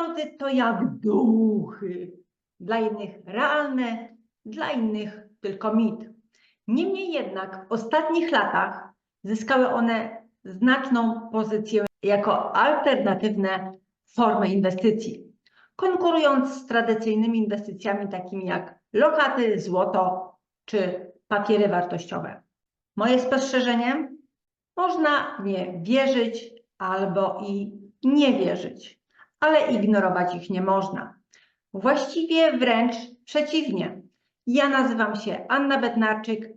Kryptowaluty to jak duchy. Dla jednych realne, dla innych tylko mit. Niemniej jednak w ostatnich latach zyskały one znaczną pozycję jako alternatywne formy inwestycji, konkurując z tradycyjnymi inwestycjami takimi jak lokaty, złoto czy papiery wartościowe. Moje spostrzeżenie? Można nie wierzyć albo i nie wierzyć, ale ignorować ich nie można. Właściwie wręcz przeciwnie. Ja nazywam się Anna Bednarczyk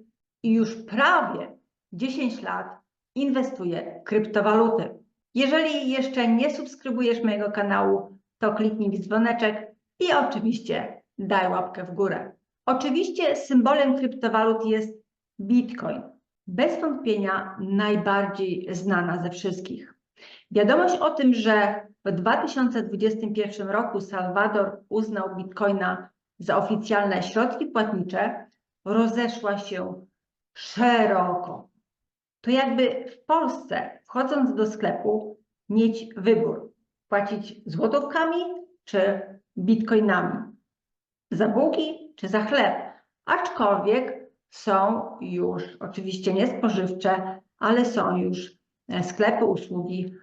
i już prawie 10 lat inwestuję w kryptowaluty. Jeżeli jeszcze nie subskrybujesz mojego kanału, to kliknij w dzwoneczek i oczywiście daj łapkę w górę. Oczywiście symbolem kryptowalut jest Bitcoin. Bez wątpienia najbardziej znana ze wszystkich. Wiadomość o tym, że w 2021 roku Salwador uznał Bitcoina za oficjalne środki płatnicze, rozeszła się szeroko. To jakby w Polsce, wchodząc do sklepu, mieć wybór: płacić złotówkami czy bitcoinami, za bułki czy za chleb. Aczkolwiek są już, oczywiście nie spożywcze, ale są już sklepy, usługi,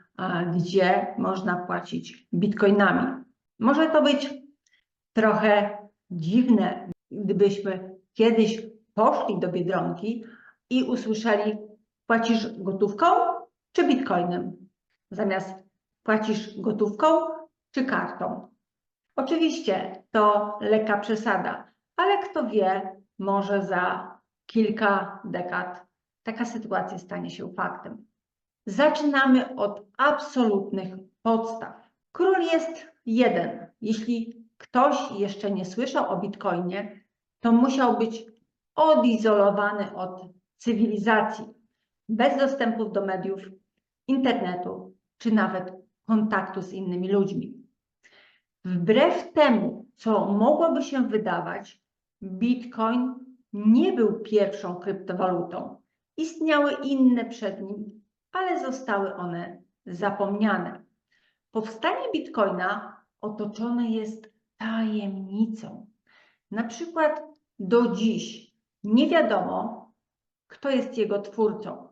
gdzie można płacić bitcoinami. Może to być trochę dziwne, gdybyśmy kiedyś poszli do Biedronki i usłyszeli, płacisz gotówką czy bitcoinem? Zamiast płacisz gotówką czy kartą? Oczywiście to lekka przesada, ale kto wie, może za kilka dekad taka sytuacja stanie się faktem. Zaczynamy od absolutnych podstaw. Król jest jeden. Jeśli ktoś jeszcze nie słyszał o Bitcoinie, to musiał być odizolowany od cywilizacji, bez dostępu do mediów, internetu czy nawet kontaktu z innymi ludźmi. Wbrew temu, co mogłoby się wydawać, Bitcoin nie był pierwszą kryptowalutą. Istniały inne przed nim, ale zostały one zapomniane. Powstanie Bitcoina otoczone jest tajemnicą. Na przykład do dziś nie wiadomo, kto jest jego twórcą.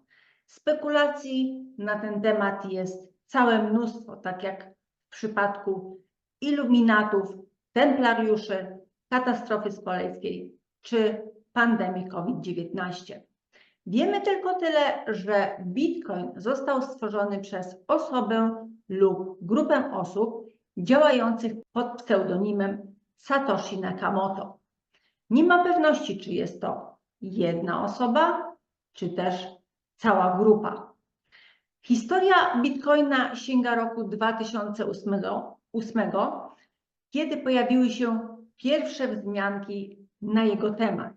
Spekulacji na ten temat jest całe mnóstwo, tak jak w przypadku iluminatów, templariuszy, katastrofy spoleńskiej czy pandemii COVID-19. Wiemy tylko tyle, że Bitcoin został stworzony przez osobę lub grupę osób działających pod pseudonimem Satoshi Nakamoto. Nie ma pewności, czy jest to jedna osoba, czy też cała grupa. Historia Bitcoina sięga roku 2008, kiedy pojawiły się pierwsze wzmianki na jego temat.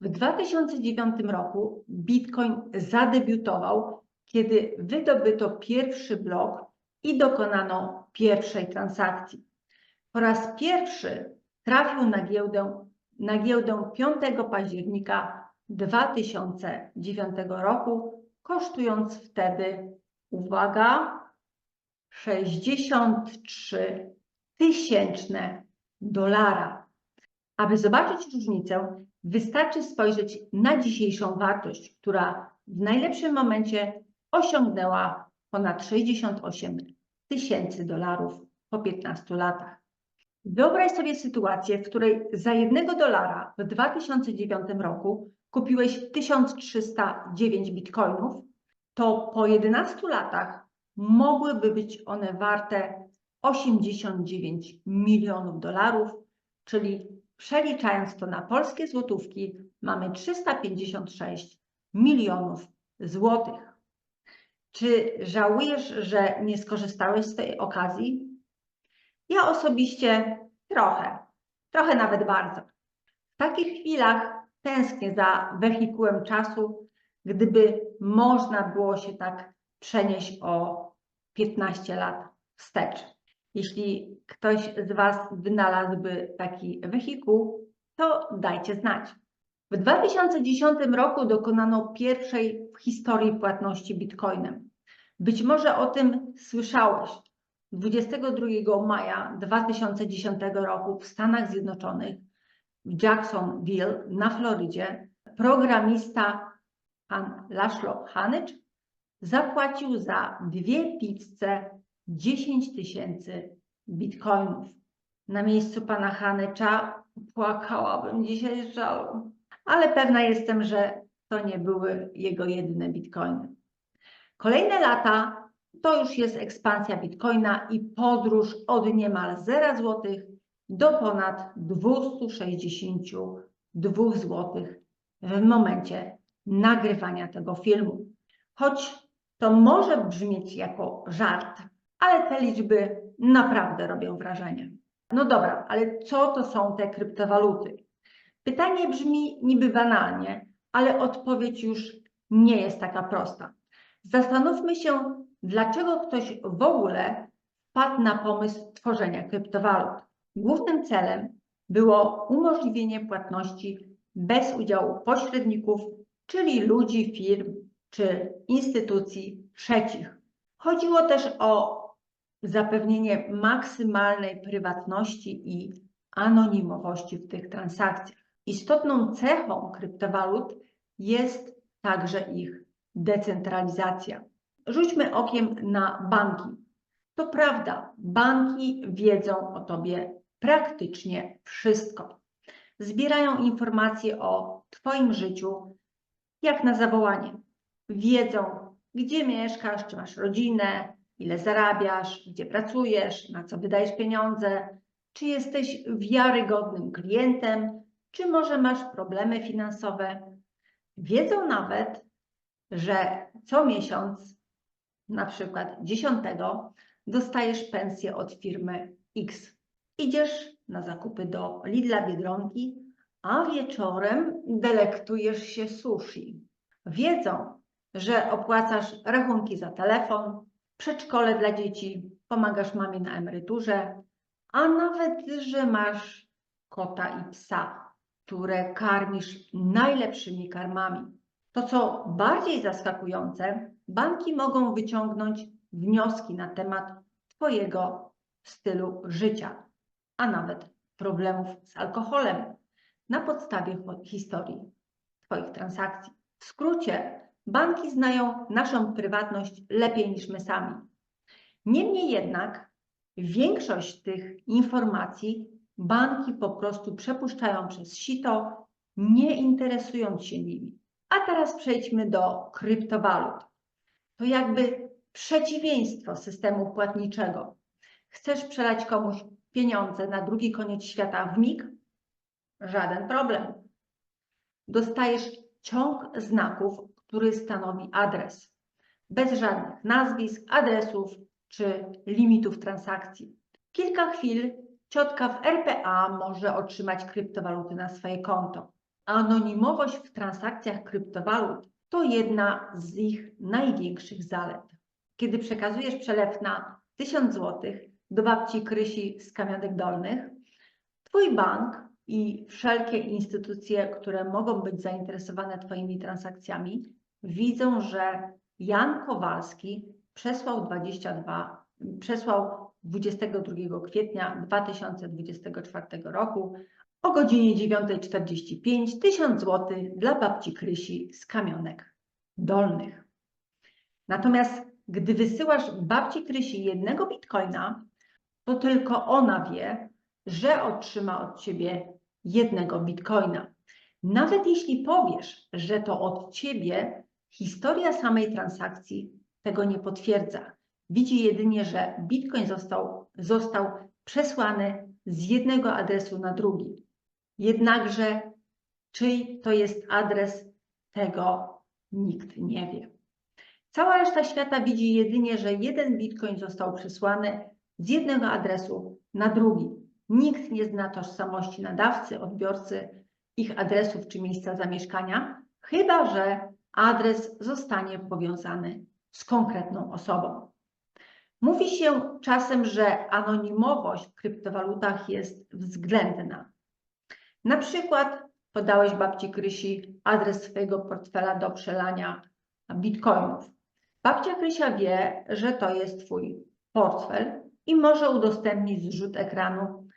W 2009 roku Bitcoin zadebiutował, kiedy wydobyto pierwszy blok i dokonano pierwszej transakcji. Po raz pierwszy trafił na giełdę, na giełdę 5 października 2009 roku, kosztując wtedy, uwaga, 63 tysięczne dolara. Aby zobaczyć różnicę, wystarczy spojrzeć na dzisiejszą wartość, która w najlepszym momencie osiągnęła ponad 68 tysięcy dolarów po 15 latach. Wyobraź sobie sytuację, w której za jednego dolara w 2009 roku kupiłeś 1309 bitcoinów, to po 11 latach mogłyby być one warte 89 milionów dolarów, czyli przeliczając to na polskie złotówki, mamy 356 milionów złotych. Czy żałujesz, że nie skorzystałeś z tej okazji? Ja osobiście trochę, trochę nawet bardzo. W takich chwilach tęsknię za wehikułem czasu, gdyby można było się tak przenieść o 15 lat wstecz. Jeśli ktoś z Was wynalazłby taki wehikuł, to dajcie znać. W 2010 roku dokonano pierwszej w historii płatności bitcoinem. Być może o tym słyszałeś. 22 maja 2010 roku w Stanach Zjednoczonych, w Jacksonville na Florydzie, programista pan Laszlo Hanycz zapłacił za dwie pizze 10 tysięcy bitcoinów. Na miejscu pana Hanycza płakałabym dzisiaj z żalu, ale pewna jestem, że to nie były jego jedyne bitcoiny. Kolejne lata to już jest ekspansja bitcoina i podróż od niemal 0 zł do ponad 262 zł w momencie nagrywania tego filmu. Choć to może brzmieć jako żart, ale te liczby naprawdę robią wrażenie. No dobra, ale co to są te kryptowaluty? Pytanie brzmi niby banalnie, ale odpowiedź już nie jest taka prosta. Zastanówmy się, dlaczego ktoś w ogóle wpadł na pomysł tworzenia kryptowalut. Głównym celem było umożliwienie płatności bez udziału pośredników, czyli ludzi, firm czy instytucji trzecich. Chodziło też o zapewnienie maksymalnej prywatności i anonimowości w tych transakcjach. Istotną cechą kryptowalut jest także ich decentralizacja. Rzućmy okiem na banki. To prawda, banki wiedzą o tobie praktycznie wszystko. Zbierają informacje o Twoim życiu, jak na zawołanie. Wiedzą, gdzie mieszkasz, czy masz rodzinę, ile zarabiasz, gdzie pracujesz, na co wydajesz pieniądze, czy jesteś wiarygodnym klientem, czy może masz problemy finansowe. Wiedzą nawet, że co miesiąc, na przykład 10, dostajesz pensję od firmy X. Idziesz na zakupy do Lidla Biedronki, a wieczorem delektujesz się sushi. Wiedzą, że opłacasz rachunki za telefon, przedszkole dla dzieci, pomagasz mamie na emeryturze, a nawet, że masz kota i psa, które karmisz najlepszymi karmami. To, co bardziej zaskakujące, banki mogą wyciągnąć wnioski na temat Twojego stylu życia, a nawet problemów z alkoholem na podstawie historii Twoich transakcji. W skrócie, banki znają naszą prywatność lepiej niż my sami. Niemniej jednak, większość tych informacji banki po prostu przepuszczają przez sito, nie interesując się nimi. A teraz przejdźmy do kryptowalut. To jakby przeciwieństwo systemu płatniczego. Chcesz przelać komuś pieniądze na drugi koniec świata w mig? Żaden problem. Dostajesz ciąg znaków, który stanowi adres. Bez żadnych nazwisk, adresów czy limitów transakcji. Kilka chwil ciotka w RPA może otrzymać kryptowaluty na swoje konto. Anonimowość w transakcjach kryptowalut to jedna z ich największych zalet. Kiedy przekazujesz przelew na 1000 zł do babci Krysi z Kamionek Dolnych, Twój bank i wszelkie instytucje, które mogą być zainteresowane Twoimi transakcjami, widzą, że Jan Kowalski przesłał 22, przesłał 22 kwietnia 2024 roku o godzinie 9.45 1000 zł dla babci Krysi z Kamionek Dolnych. Natomiast gdy wysyłasz babci Krysi jednego bitcoina, to tylko ona wie, że otrzyma od ciebie jednego bitcoina. Nawet jeśli powiesz, że to od ciebie, historia samej transakcji tego nie potwierdza. Widzi jedynie, że bitcoin został, został przesłany z jednego adresu na drugi. Jednakże, czyj to jest adres, tego nikt nie wie. Cała reszta świata widzi jedynie, że jeden bitcoin został przesłany z jednego adresu na drugi. Nikt nie zna tożsamości nadawcy, odbiorcy, ich adresów czy miejsca zamieszkania, chyba że adres zostanie powiązany z konkretną osobą. Mówi się czasem, że anonimowość w kryptowalutach jest względna. Na przykład podałeś babci Krysi adres swojego portfela do przelania bitcoinów. Babcia Krysia wie, że to jest Twój portfel i może udostępnić zrzut ekranu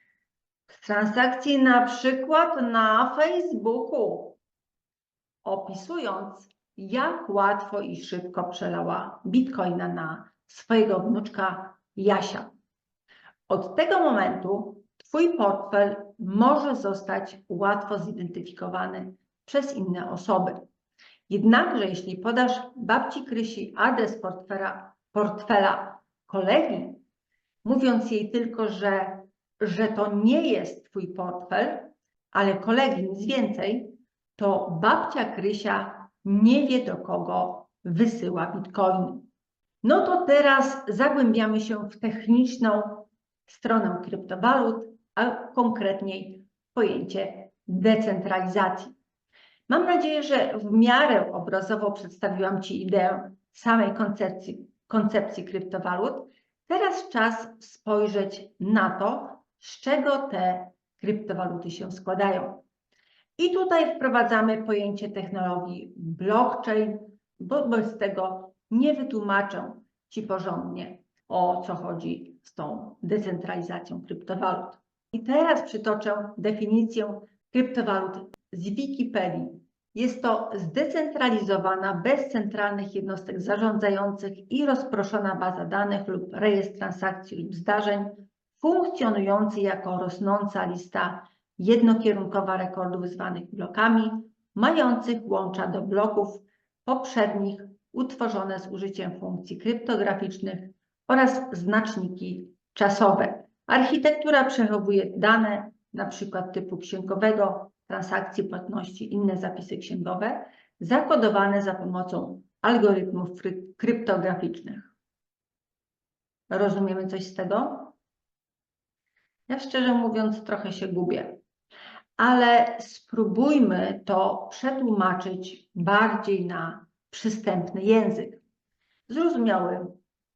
z transakcji na przykład na Facebooku, opisując jak łatwo i szybko przelała bitcoina na swojego wnuczka Jasia. Od tego momentu Twój portfel może zostać łatwo zidentyfikowany przez inne osoby. Jednakże jeśli podasz babci Krysi adres portfela, portfela kolegi, mówiąc jej tylko, że, że to nie jest Twój portfel, ale kolegi nic więcej, to babcia Krysia nie wie do kogo wysyła bitcoiny. No to teraz zagłębiamy się w techniczną stronę kryptowalut, a konkretniej pojęcie decentralizacji. Mam nadzieję, że w miarę obrazowo przedstawiłam Ci ideę samej koncepcji, koncepcji kryptowalut. Teraz czas spojrzeć na to, z czego te kryptowaluty się składają. I tutaj wprowadzamy pojęcie technologii blockchain, bo bez tego nie wytłumaczę Ci porządnie, o co chodzi z tą decentralizacją kryptowalut. I teraz przytoczę definicję kryptowalut z Wikipedii. Jest to zdecentralizowana, bez centralnych jednostek zarządzających i rozproszona baza danych lub rejestr transakcji lub zdarzeń, funkcjonujący jako rosnąca lista jednokierunkowa rekordów zwanych blokami, mających łącza do bloków poprzednich utworzone z użyciem funkcji kryptograficznych oraz znaczniki czasowe. Architektura przechowuje dane, przykład typu księgowego, transakcji płatności, inne zapisy księgowe, zakodowane za pomocą algorytmów kryptograficznych. Rozumiemy coś z tego? Ja szczerze mówiąc trochę się gubię, ale spróbujmy to przetłumaczyć bardziej na przystępny język, zrozumiały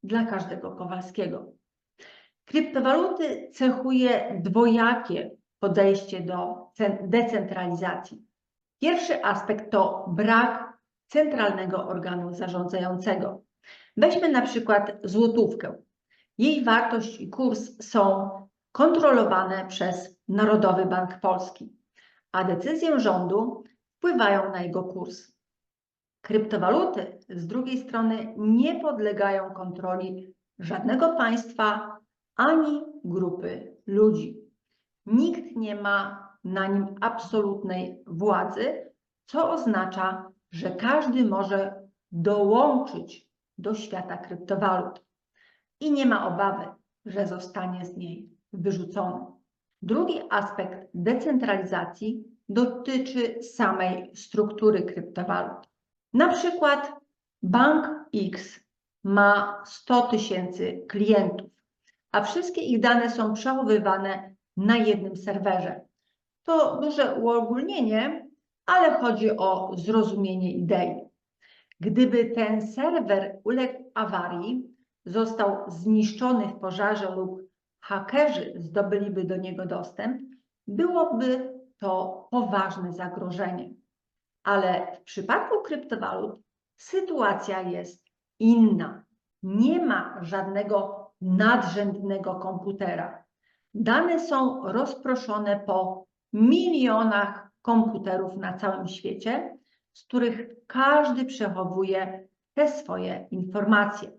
dla każdego Kowalskiego. Kryptowaluty cechuje dwojakie podejście do decentralizacji. Pierwszy aspekt to brak centralnego organu zarządzającego. Weźmy na przykład złotówkę. Jej wartość i kurs są kontrolowane przez Narodowy Bank Polski, a decyzje rządu wpływają na jego kurs. Kryptowaluty z drugiej strony nie podlegają kontroli żadnego państwa ani grupy ludzi. Nikt nie ma na nim absolutnej władzy, co oznacza, że każdy może dołączyć do świata kryptowalut i nie ma obawy, że zostanie z niej wyrzucony. Drugi aspekt decentralizacji dotyczy samej struktury kryptowalut. Na przykład bank X ma 100 tysięcy klientów, a wszystkie ich dane są przechowywane na jednym serwerze. To duże uogólnienie, ale chodzi o zrozumienie idei. Gdyby ten serwer uległ awarii, został zniszczony w pożarze lub hakerzy zdobyliby do niego dostęp, byłoby to poważne zagrożenie. Ale w przypadku kryptowalut sytuacja jest inna. Nie ma żadnego nadrzędnego komputera. Dane są rozproszone po milionach komputerów na całym świecie, z których każdy przechowuje te swoje informacje.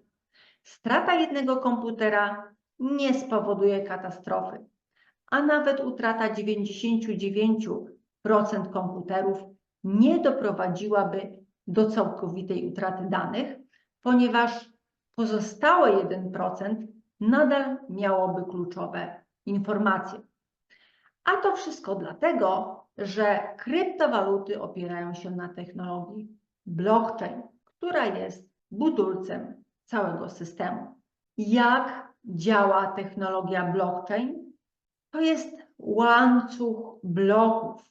Strata jednego komputera nie spowoduje katastrofy, a nawet utrata 99% komputerów nie doprowadziłaby do całkowitej utraty danych, ponieważ pozostałe 1% nadal miałoby kluczowe informacje. A to wszystko dlatego, że kryptowaluty opierają się na technologii blockchain, która jest budulcem całego systemu. Jak działa technologia blockchain? To jest łańcuch bloków,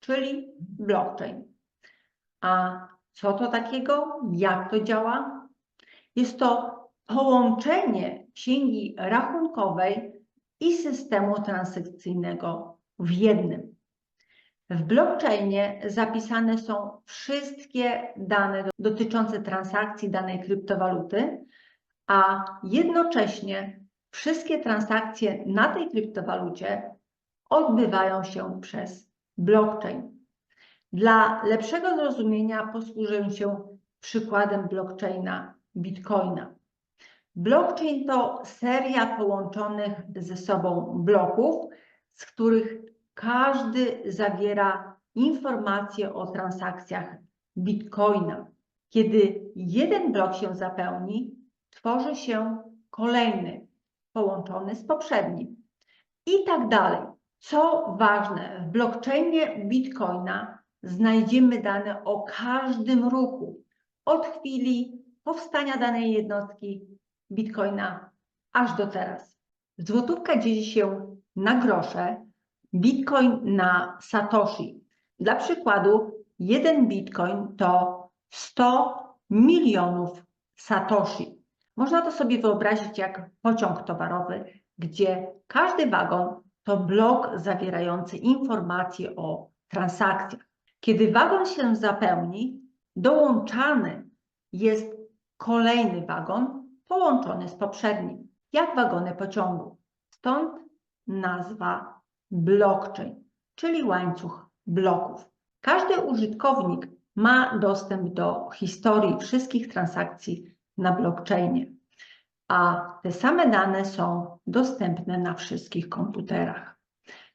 czyli blockchain. A co to takiego? Jak to działa? Jest to połączenie księgi rachunkowej i systemu transakcyjnego w jednym. W blockchainie zapisane są wszystkie dane dotyczące transakcji danej kryptowaluty, a jednocześnie wszystkie transakcje na tej kryptowalucie odbywają się przez blockchain. Dla lepszego zrozumienia posłużę się przykładem blockchaina Bitcoina. Blockchain to seria połączonych ze sobą bloków, z których każdy zawiera informacje o transakcjach Bitcoina. Kiedy jeden blok się zapełni, tworzy się kolejny połączony z poprzednim. I tak dalej. Co ważne, w blockchainie Bitcoina znajdziemy dane o każdym ruchu od chwili powstania danej jednostki Bitcoina aż do teraz. Złotówka dzieli się na grosze, Bitcoin na Satoshi. Dla przykładu, jeden Bitcoin to 100 milionów Satoshi. Można to sobie wyobrazić jak pociąg towarowy, gdzie każdy wagon to blok zawierający informacje o transakcjach. Kiedy wagon się zapełni, dołączany jest kolejny wagon połączony z poprzednim, jak wagony pociągu. Stąd nazwa blockchain, czyli łańcuch bloków. Każdy użytkownik ma dostęp do historii wszystkich transakcji na blockchainie, a te same dane są dostępne na wszystkich komputerach.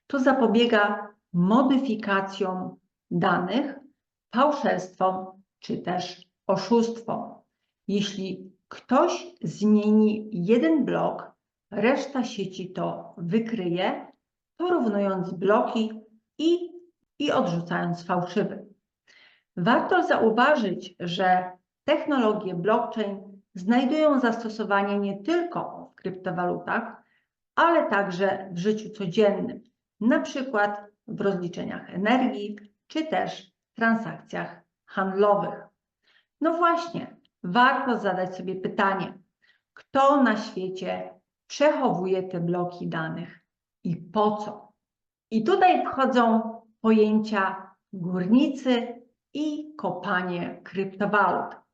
To zapobiega modyfikacjom danych, fałszerstwom czy też oszustwom. Jeśli ktoś zmieni jeden blok, reszta sieci to wykryje, porównując bloki i, i odrzucając fałszywy. Warto zauważyć, że technologie blockchain znajdują zastosowanie nie tylko w kryptowalutach, ale także w życiu codziennym, na przykład w rozliczeniach energii czy też transakcjach handlowych. No właśnie, warto zadać sobie pytanie, kto na świecie przechowuje te bloki danych i po co? I tutaj wchodzą pojęcia górnicy i kopanie kryptowalut.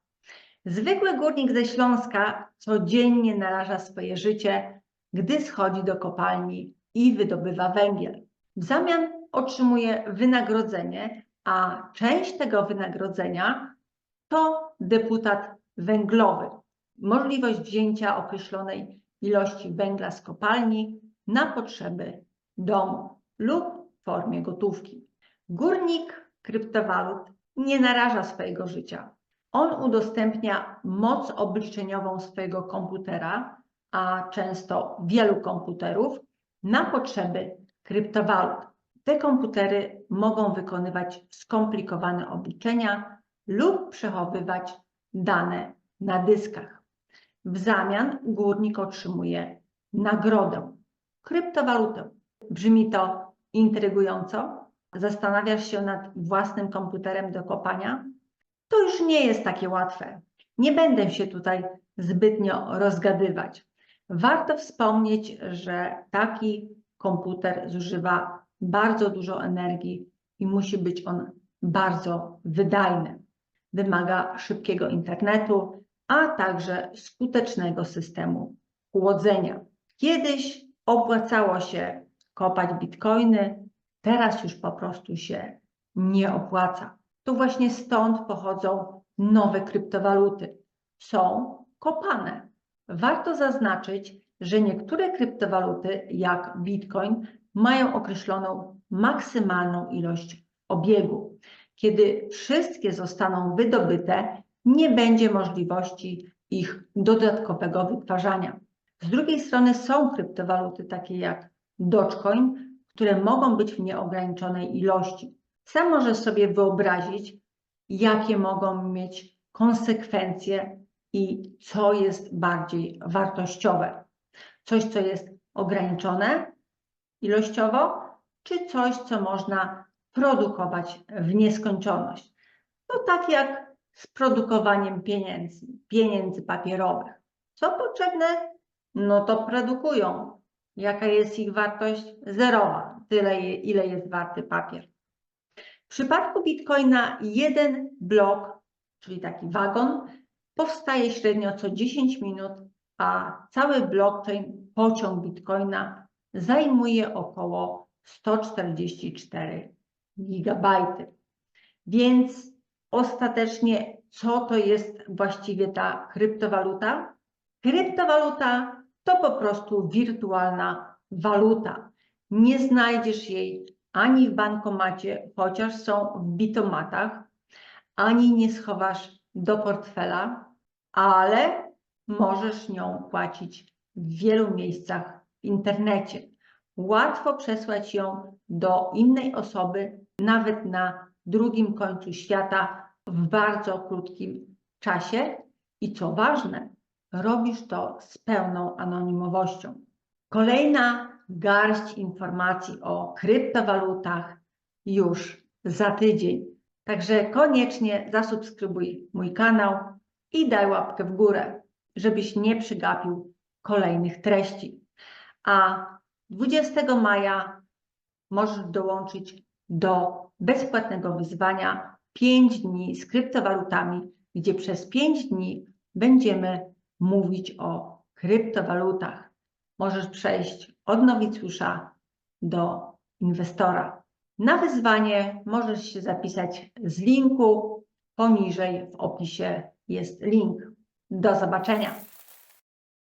Zwykły górnik ze Śląska codziennie naraża swoje życie, gdy schodzi do kopalni i wydobywa węgiel. W zamian otrzymuje wynagrodzenie, a część tego wynagrodzenia to deputat węglowy. Możliwość wzięcia określonej ilości węgla z kopalni na potrzeby domu lub w formie gotówki. Górnik kryptowalut nie naraża swojego życia. On udostępnia moc obliczeniową swojego komputera, a często wielu komputerów, na potrzeby kryptowalut. Te komputery mogą wykonywać skomplikowane obliczenia lub przechowywać dane na dyskach. W zamian górnik otrzymuje nagrodę, kryptowalutę. Brzmi to intrygująco? Zastanawiasz się nad własnym komputerem do kopania? To już nie jest takie łatwe. Nie będę się tutaj zbytnio rozgadywać. Warto wspomnieć, że taki komputer zużywa bardzo dużo energii i musi być on bardzo wydajny. Wymaga szybkiego internetu, a także skutecznego systemu chłodzenia. Kiedyś opłacało się kopać bitcoiny, teraz już po prostu się nie opłaca. To właśnie stąd pochodzą nowe kryptowaluty. Są kopane. Warto zaznaczyć, że niektóre kryptowaluty, jak bitcoin, mają określoną maksymalną ilość obiegu. Kiedy wszystkie zostaną wydobyte, nie będzie możliwości ich dodatkowego wytwarzania. Z drugiej strony są kryptowaluty takie jak Dogecoin, które mogą być w nieograniczonej ilości. Sam możesz sobie wyobrazić, jakie mogą mieć konsekwencje i co jest bardziej wartościowe. Coś, co jest ograniczone ilościowo, czy coś, co można produkować w nieskończoność. To tak jak z produkowaniem pieniędzy, pieniędzy papierowych. Co potrzebne? No to produkują. Jaka jest ich wartość? Zerowa. Tyle, ile jest warty papier. W przypadku Bitcoina jeden blok, czyli taki wagon, powstaje średnio co 10 minut a cały blockchain, pociąg Bitcoina zajmuje około 144 gigabajty. Więc ostatecznie, co to jest właściwie ta kryptowaluta? Kryptowaluta to po prostu wirtualna waluta. Nie znajdziesz jej ani w bankomacie, chociaż są w bitomatach, ani nie schowasz do portfela, ale możesz nią płacić w wielu miejscach w internecie. Łatwo przesłać ją do innej osoby, nawet na drugim końcu świata, w bardzo krótkim czasie. I co ważne, robisz to z pełną anonimowością. Kolejna garść informacji o kryptowalutach już za tydzień. Także koniecznie zasubskrybuj mój kanał i daj łapkę w górę, żebyś nie przegapił kolejnych treści. A 20 maja możesz dołączyć do bezpłatnego wyzwania 5 dni z kryptowalutami, gdzie przez 5 dni będziemy mówić o kryptowalutach. Możesz przejść od nowicjusza do inwestora. Na wyzwanie możesz się zapisać z linku. Poniżej w opisie jest link. Do zobaczenia.